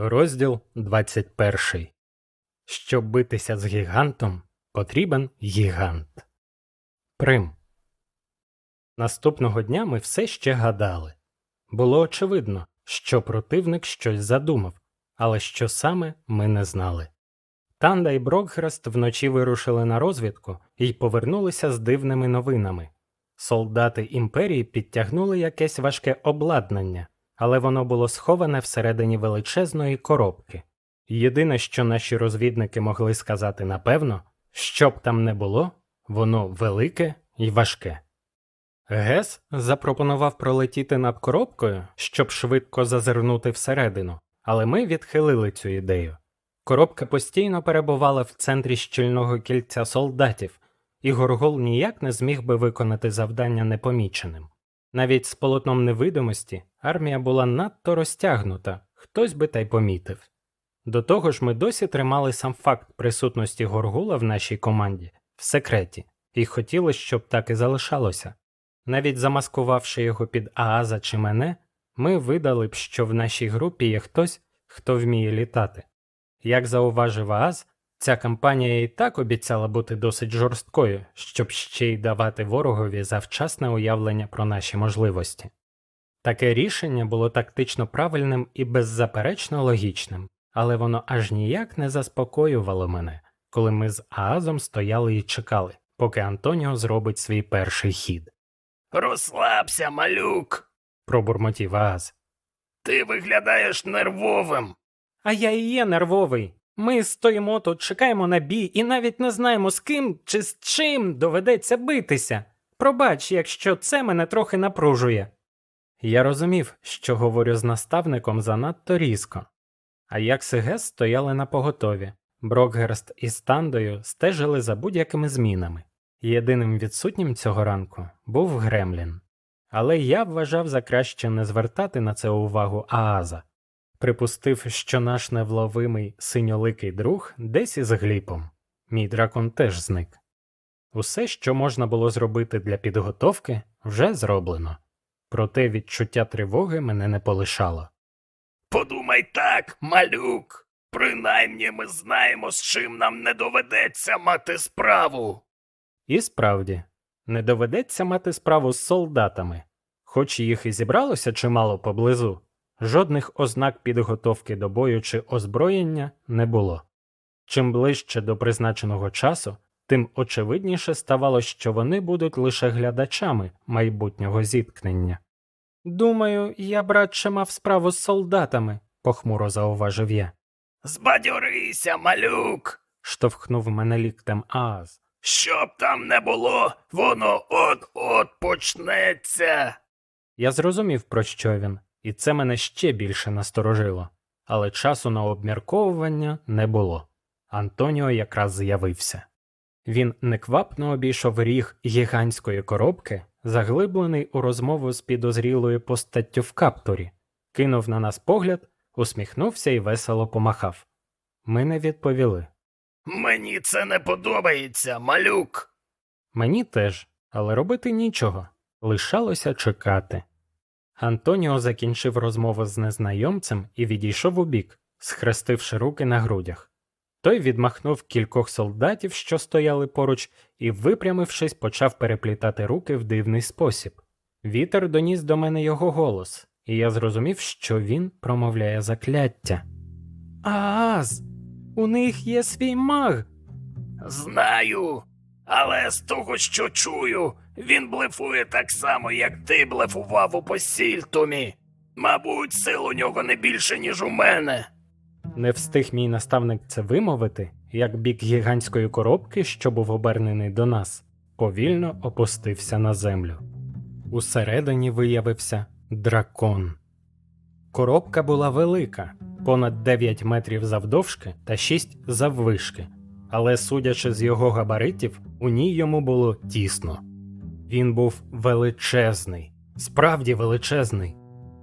Розділ 21. Щоб битися з гігантом, потрібен гігант. Прим. Наступного дня ми все ще гадали. Було очевидно, що противник щось задумав, але що саме ми не знали. Танда і Брокграст вночі вирушили на розвідку і повернулися з дивними новинами. Солдати імперії підтягнули якесь важке обладнання, але воно було сховане всередині величезної коробки. Єдине, що наші розвідники могли сказати напевно, що б там не було, воно велике і важке. Гес запропонував пролетіти над коробкою, щоб швидко зазирнути всередину, але ми відхилили цю ідею. Коробка постійно перебувала в центрі щільного кільця солдатів, і Горгол ніяк не зміг би виконати завдання непоміченим. Навіть з полотном невидимості армія була надто розтягнута, хтось би та й помітив. До того ж, ми досі тримали сам факт присутності Горгула в нашій команді в секреті, і хотіли, щоб так і залишалося. Навіть замаскувавши його під Ааза чи мене, ми видали б, що в нашій групі є хтось, хто вміє літати. Як зауважив Ааз, ця кампанія і так обіцяла бути досить жорсткою, щоб ще й давати ворогові завчасне уявлення про наші можливості. Таке рішення було тактично правильним і беззаперечно логічним, але воно аж ніяк не заспокоювало мене, коли ми з Аазом стояли і чекали, поки Антоніо зробить свій перший хід. Розслабся, малюк. Пробурмотів Ааз. Ти виглядаєш нервовим. А я і є нервовий. Ми стоїмо тут, чекаємо на бій і навіть не знаємо, з ким чи з чим доведеться битися. Пробач, якщо це мене трохи напружує. Я розумів, що говорю з наставником занадто різко. А Якс і стояли на поготові. Брокгерст із Тандою стежили за будь-якими змінами. Єдиним відсутнім цього ранку був Гремлін. Але я вважав за краще не звертати на це увагу Ааза. Припустив, що наш невловимий синьоликий друг десь із гліпом. Мій дракон теж зник. Усе, що можна було зробити для підготовки, вже зроблено. Проте відчуття тривоги мене не полишало. Подумай так, малюк. Принаймні ми знаємо, з чим нам не доведеться мати справу. І справді, не доведеться мати справу з солдатами, хоч їх і зібралося чимало поблизу, жодних ознак підготовки до бою чи озброєння не було. Чим ближче до призначеного часу, тим очевидніше ставало, що вони будуть лише глядачами майбутнього зіткнення. Думаю, я братше мав справу з солдатами, похмуро зауважив я, Збадьорися, малюк. штовхнув мене ліктем Ааз. Що б там не було, воно от-от почнеться. Я зрозумів, про що він, і це мене ще більше насторожило, але часу на обмірковування не було. Антоніо якраз з'явився. Він неквапно обійшов ріг гігантської коробки, заглиблений у розмову з підозрілою постаттю в каптурі, кинув на нас погляд, усміхнувся і весело помахав. Ми не відповіли. Мені це не подобається, малюк. Мені теж, але робити нічого. Лишалося чекати. Антоніо закінчив розмову з незнайомцем і відійшов убік, схрестивши руки на грудях. Той відмахнув кількох солдатів, що стояли поруч, і, випрямившись, почав переплітати руки в дивний спосіб. Вітер доніс до мене його голос, і я зрозумів, що він промовляє закляття. Ааз! У них є свій маг. Знаю. Але з того, що чую, він блефує так само, як ти блефував у посільтумі. Мабуть, сил у нього не більше, ніж у мене. Не встиг мій наставник це вимовити, як бік гігантської коробки, що був обернений до нас, повільно опустився на землю. Усередині виявився дракон. Коробка була велика, понад 9 метрів завдовжки та 6 заввишки, але, судячи з його габаритів, у ній йому було тісно. Він був величезний, справді величезний.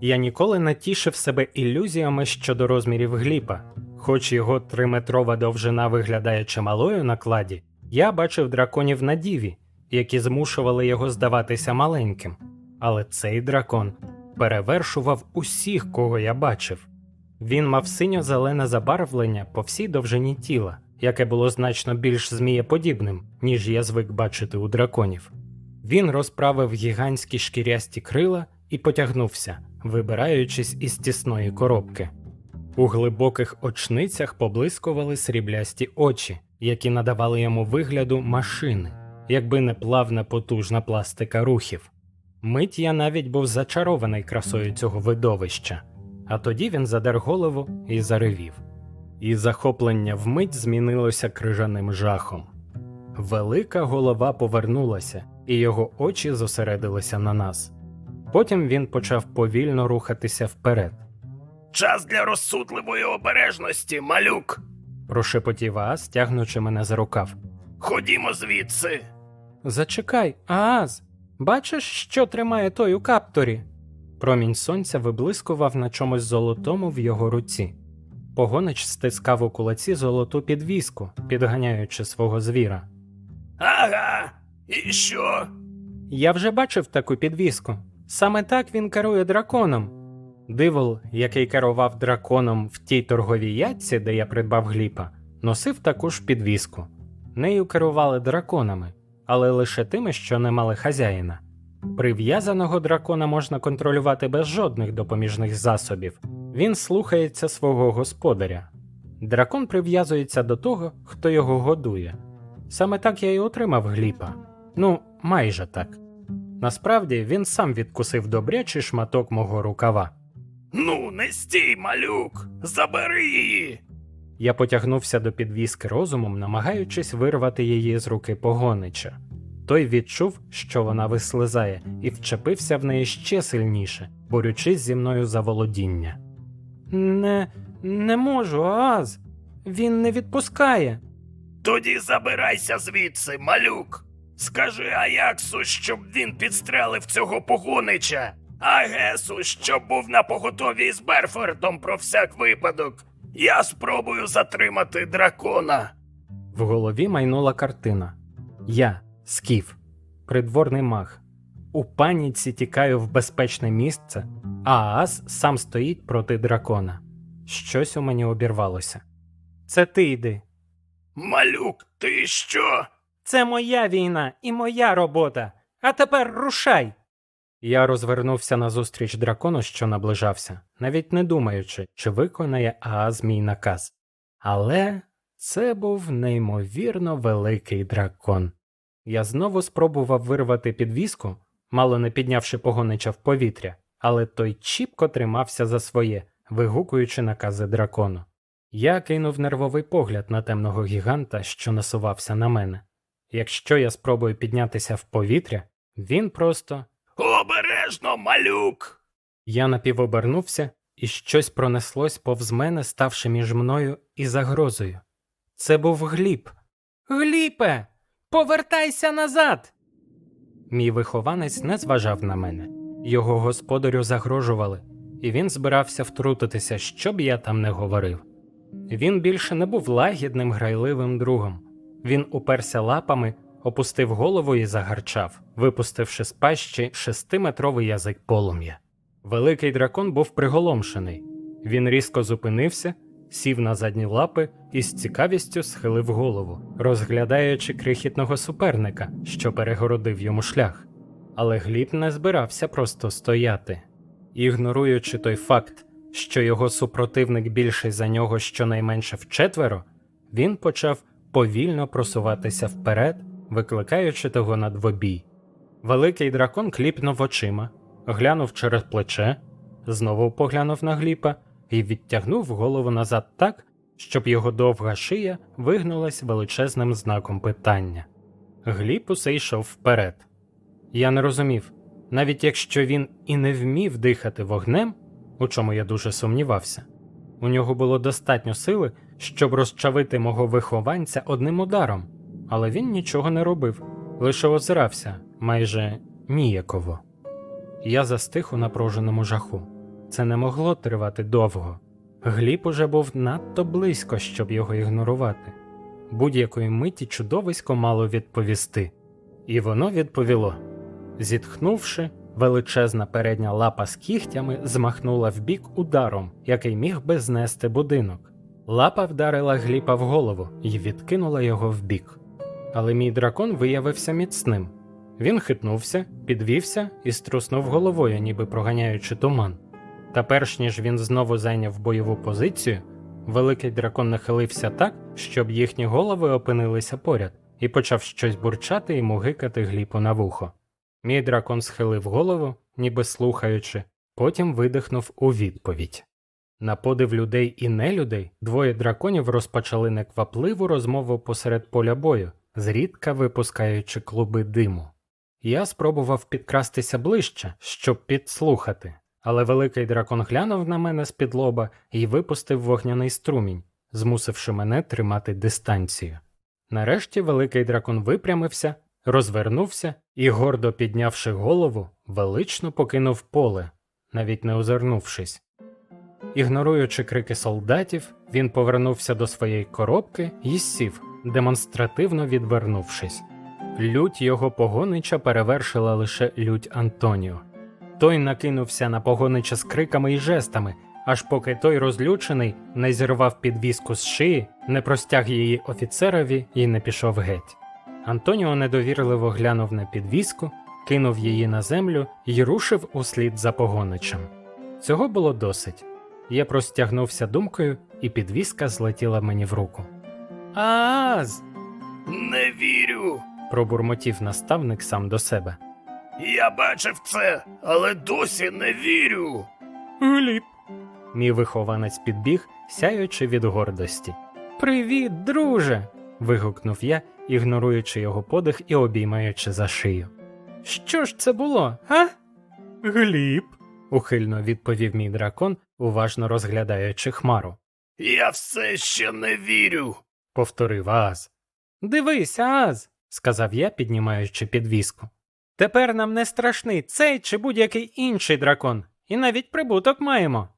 Я ніколи не тішив себе ілюзіями щодо розмірів гліпа. Хоч його триметрова довжина виглядає чималою на кладі, я бачив драконів на діві, які змушували його здаватися маленьким. Але цей дракон перевершував усіх, кого я бачив. Він мав синьо-зелене забарвлення по всій довжині тіла, яке було значно більш змієподібним, ніж я звик бачити у драконів. Він розправив гігантські шкірясті крила і потягнувся, вибираючись із тісної коробки. У глибоких очницях поблискували сріблясті очі, які надавали йому вигляду машини, якби не плавна потужна пластика рухів. Мить я навіть був зачарований красою цього видовища, а тоді він задер голову і заревів. І захоплення вмить змінилося крижаним жахом. Велика голова повернулася, і його очі зосередилися на нас. Потім він почав повільно рухатися вперед. Час для розсудливої обережності, малюк. Прошепотів Ааз, тягнучи мене за рукав. Ходімо звідси. Зачекай, Ааз, бачиш, що тримає той у капторі? Промінь сонця виблискував на чомусь золотому в його руці. Погонич стискав у кулаці золоту підвіску, підганяючи свого звіра. Ага. І що? Я вже бачив таку підвіску. Саме так він керує драконом. Дивол, який керував драконом в тій торговій ятці, де я придбав гліпа, носив таку ж підвіску. Нею керували драконами, але лише тими, що не мали хазяїна. Прив'язаного дракона можна контролювати без жодних допоміжних засобів. Він слухається свого господаря. Дракон прив'язується до того, хто його годує. Саме так я і отримав гліпа. Ну, майже так. Насправді він сам відкусив добрячий шматок мого рукава. Ну, не стій, малюк. Забери її. Я потягнувся до підвіски розумом, намагаючись вирвати її з руки погонича. Той відчув, що вона вислизає, і вчепився в неї ще сильніше, борючись зі мною за володіння. Не, не можу, Ааз. Він не відпускає. Тоді забирайся звідси, малюк. Скажи Аяксу, щоб він підстрелив цього погонича, а Гесу, щоб був на поготові з Берфортом про всяк випадок. Я спробую затримати дракона. В голові майнула картина. Я, Скіф, придворний маг. У паніці тікаю в безпечне місце, а Ааз сам стоїть проти дракона. Щось у мені обірвалося. Це ти йди. Малюк, ти що? Це моя війна і моя робота. А тепер рушай. Я розвернувся назустріч дракону, що наближався, навіть не думаючи, чи виконає Ааз мій наказ. Але це був неймовірно великий дракон. Я знову спробував вирвати підвіску, мало не піднявши погонича в повітря, але той чіпко тримався за своє, вигукуючи накази дракону. Я кинув нервовий погляд на темного гіганта, що насувався на мене. Якщо я спробую піднятися в повітря, він просто. Обережно, малюк. Я напівобернувся, і щось пронеслось повз мене, ставши між мною і загрозою. Це був гліб. Гліпе, повертайся назад. Мій вихованець не зважав на мене. Його господарю загрожували, і він збирався втрутитися, що б я там не говорив. Він більше не був лагідним грайливим другом. Він уперся лапами, опустив голову і загарчав, випустивши з пащі шестиметровий язик полум'я. Великий дракон був приголомшений. Він різко зупинився, сів на задні лапи і з цікавістю схилив голову, розглядаючи крихітного суперника, що перегородив йому шлях. Але Гліб не збирався просто стояти. Ігноруючи той факт, що його супротивник більший за нього щонайменше вчетверо, він почав повільно просуватися вперед, викликаючи того на двобій. Великий дракон кліпнув очима, глянув через плече, знову поглянув на гліпа і відтягнув голову назад так, щоб його довга шия вигнулась величезним знаком питання. Гліб усе йшов вперед. Я не розумів, навіть якщо він і не вмів дихати вогнем, у чому я дуже сумнівався, у нього було достатньо сили, щоб розчавити мого вихованця одним ударом, але він нічого не робив, лише озирався майже ніяково. Я застиг у напруженому жаху. Це не могло тривати довго. Гліб уже був надто близько, щоб його ігнорувати. Будь-якої миті чудовисько мало відповісти, і воно відповіло. Зітхнувши, Величезна передня лапа з кігтями змахнула вбік ударом, який міг би знести будинок. Лапа вдарила гліпа в голову і відкинула його вбік. Але мій дракон виявився міцним. Він хитнувся, підвівся і струснув головою, ніби проганяючи туман. Та перш ніж він знову зайняв бойову позицію, великий дракон нахилився так, щоб їхні голови опинилися поряд, і почав щось бурчати і мугикати гліпу на вухо. Мій дракон схилив голову, ніби слухаючи, потім видихнув у відповідь. На подив людей і нелюдей двоє драконів розпочали неквапливу розмову посеред поля бою, зрідка випускаючи клуби диму. Я спробував підкрастися ближче, щоб підслухати, але великий дракон глянув на мене з-під лоба і випустив вогняний струмінь, змусивши мене тримати дистанцію. Нарешті великий дракон випрямився, розвернувся і, гордо піднявши голову, велично покинув поле, навіть не озирнувшись. Ігноруючи крики солдатів, він повернувся до своєї коробки і сів, демонстративно відвернувшись. Лють його погонича перевершила лише лють Антоніо. Той накинувся на погонича з криками і жестами, аж поки той розлючений не зірвав підвіску з шиї, не простяг її офіцерові і не пішов геть. Антоніо недовірливо глянув на підвіску, кинув її на землю і рушив услід за погоничем. Цього було досить. Я простягнувся думкою, і підвіска злетіла мені в руку. Ааз. Не вірю. пробурмотів наставник сам до себе. Я бачив це, але досі не вірю. Гліб. Мій вихованець підбіг, сяючи від гордості. Привіт, друже. вигукнув я, ігноруючи його подих і обіймаючи за шию. Що ж це було, а? Гліб. ухильно відповів мій дракон, уважно розглядаючи хмару. Я все ще не вірю. повторив Ааз. Дивись, Ааз, сказав я, піднімаючи підвіску. Тепер нам не страшний цей чи будь-який інший дракон, і навіть прибуток маємо.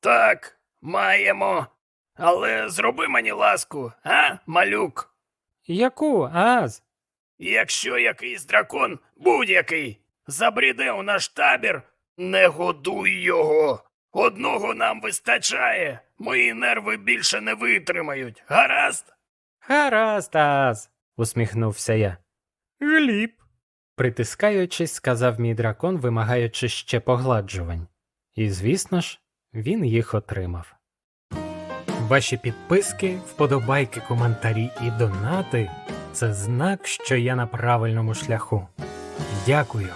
Так, маємо. Але зроби мені ласку, а, малюк? Яку, Ааз? Якщо якийсь дракон, будь-який, забріде у наш табір, не годуй його. Одного нам вистачає. Мої нерви більше не витримають. Гаразд? Гаразд, Ааз, усміхнувся я. Гліб. Притискаючись, сказав мій дракон, вимагаючи ще погладжувань. І, звісно ж, він їх отримав. Ваші підписки, вподобайки, коментарі і донати це знак, що я на правильному шляху. Дякую.